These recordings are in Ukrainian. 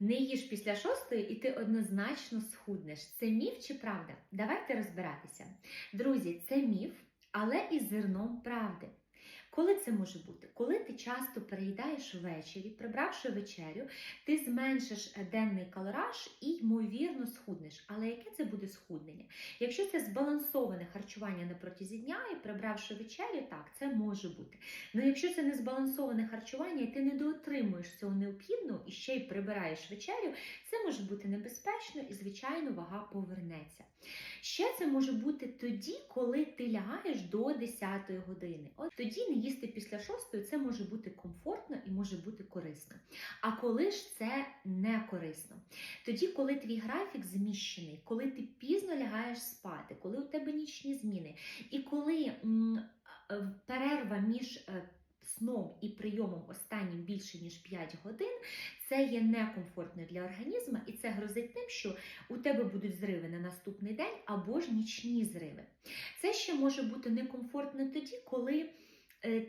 Не їж після шостої, і ти однозначно схуднеш. Це міф чи правда? Давайте розбиратися. Друзі, це міф, але із зерном правди. Коли це може бути? Коли ти часто переїдаєш ввечері, прибравши вечерю, ти зменшиш е, денний калораж і, ймовірно, схуднеш. Але яке це буде схуднення? Якщо це збалансоване харчування на протязі дня і прибравши вечерю, так, це може бути. Ну якщо це не збалансоване харчування, і ти не доотримуєш цього необхідного і ще й прибираєш вечерю, це може бути небезпечно і, звичайно, вага повернеться. Ще це може бути тоді, коли ти лягаєш до 10 години. От тоді не їсти після 6 це може бути комфортно і може бути корисно. А коли ж це не корисно? Тоді, коли твій графік зміщений, коли ти пізно лягаєш спати, коли у тебе нічні зміни, і коли м, е, перерва між е, сном і прийомом останнім більше ніж 5 годин, це є некомфортно для організму, і це грозить тим, що у тебе будуть зриви на наступний день або ж нічні зриви. Це ще може бути некомфортно тоді, коли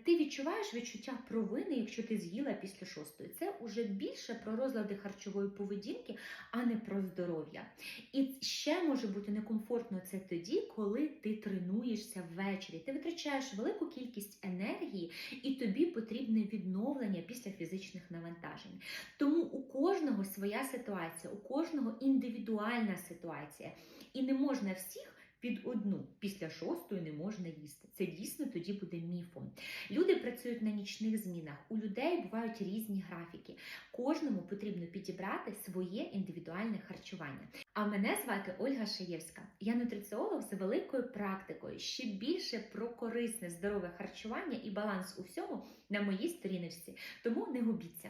ти відчуваєш відчуття провини, якщо ти з'їла після шостої. Це вже більше про розлади харчової поведінки, а не про здоров'я. І ще може бути некомфортно це тоді, коли ти тренуєшся ввечері. Ти витрачаєш велику кількість енергії, і тобі потрібне відновлення після фізичних навантажень. Тому у кожного своя ситуація, у кожного індивідуальна ситуація. І не можна всіх. Під одну після шостої не можна їсти. Це дійсно тоді буде міфом. Люди працюють на нічних змінах. У людей бувають різні графіки. Кожному потрібно підібрати своє індивідуальне харчування. А мене звати Ольга Шаєвська. Я нутриціолог з великою практикою. Ще більше про корисне здорове харчування і баланс у всьому на моїй сторіночці. Тому не губіться.